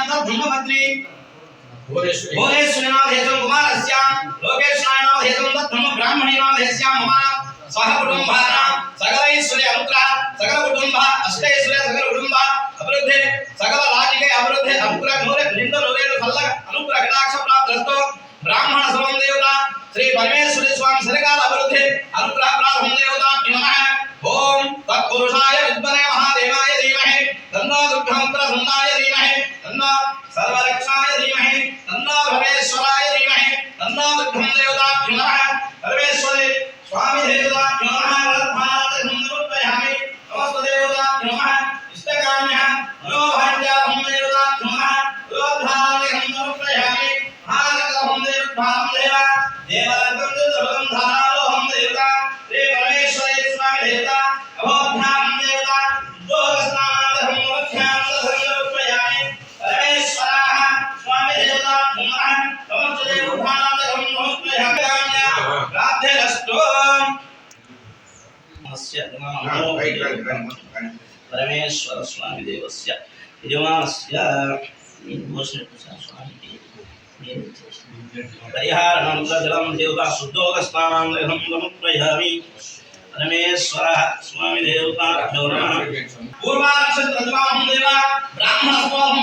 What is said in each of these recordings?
శ్రీకాంత బ్రహ్మమంత్రి భువనేశ్వరినాభేదం కుమారస్య. లోకేశ్వరాయనాభేదం తద్బ్రహ్మ బ్రాహ్మణినాభేస్య మమ. సహ కుటుంబాన సకలైశ్వర్య అనుగ్రహ సకల కుటుంబ అష్టైశ్వర్య దేవస్య పరమేశ్వర స్వామి దేవస్య యజమానస్య స్వామికి పరిహారణంతజలం దేవత శుద్ధోగ స్నానాంగం ప్రయామి పరమేశ్వర దేవా బ్రాహ్మణ స్వామి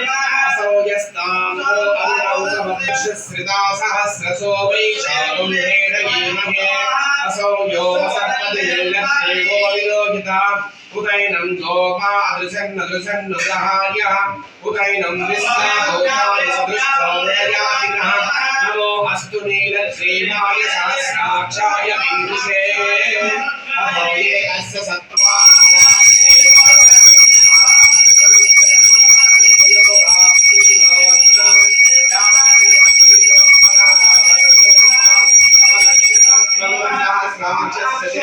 सहस्रसो वैशालं मेढयेमहे असौ यो सर्पदिर्लक्षेवो विलोकिता उदैनं गोपादृशन्नदृशन्नुदहाय उदैनं विश्वाभूताय सदृष्टोदयादिनः नमो अस्तु नीलक्षेमाय सहस्राक्षाय विन्दुषे अहो ये अस्य सत्त्वा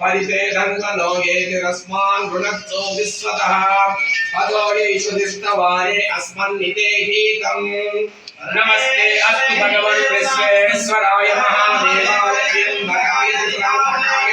परिते धन्वनो येतिरस्मान् गृणत्सो विश्वतः अतो येषु दिष्टवारे अस्मन्नितेहीतम् नमस्ते अस्तु भगवन् विश्वेश्वराय महादेवाय त्र्यम्बकाय त्रिपुरान्तकाय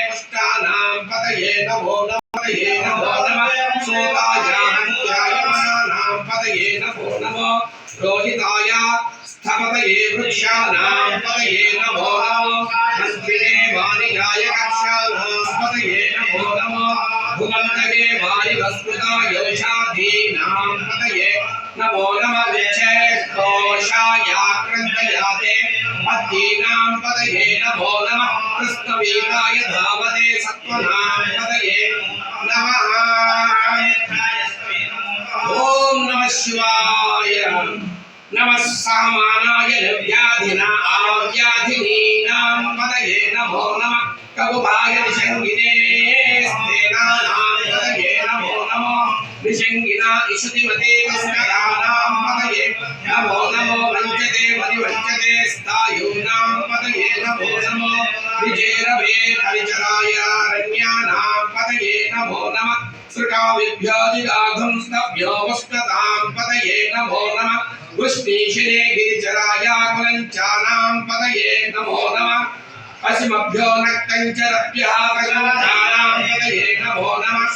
ధీనాం పదయే నమో నమః. కృష్ణవీరాయ ధావతే సత్వనాం పదయే నమః. ఓం నమః శివాయ. నమః సామానాయ వ్యాధినా ఆవ్యాధినీనాం పదయే నమో నమః. కవుభాయ నిశంగినే స్థేనానాం నమో. నిశంగినా ఇషుతిమతే కస్కరానాం పదయే నమో నమో వంచతే పరివంచతే స్థాయూనాం పదయే నమో నమో విజేరవే హరిచరాయ రమ్యానాం పదయే నమో నమ సృకావిభ్యో జిగాఘం స్తభ్యో వస్తతాం పదయే నమో నమ వృష్ణీశిరే గిరిచరాయ కులంచానాం పదయే నమో నమ పశుమభ్యో నక్తంచరభ్యः కశానాం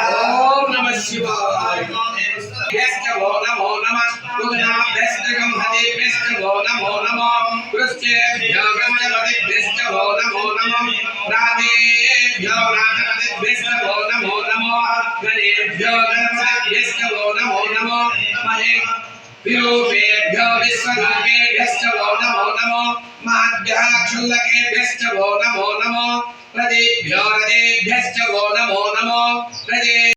ओम नमः शिवाय। व्यस्त भो नमो नमः। कुजना व्यस्तकं हते व्यस्त भो नमो नमः। वृष्टेभ्यो वृष्टपतिभ्यश्च भो नमो नमः। रातेभ्यो रातपतिभ्यश्च भो नमो नमः। गणेभ्यो गणपतिभ्यश्च भो नमो नमः। महे विरूपेभ्यो विश्वरूपेभ्यश्च भो नमो नमः। महाभ्यः क्षुल्लकेभ्यश्च भो नमो नमः। रजेभ्यो रजेभ्यश्च वो नमो नमो रजे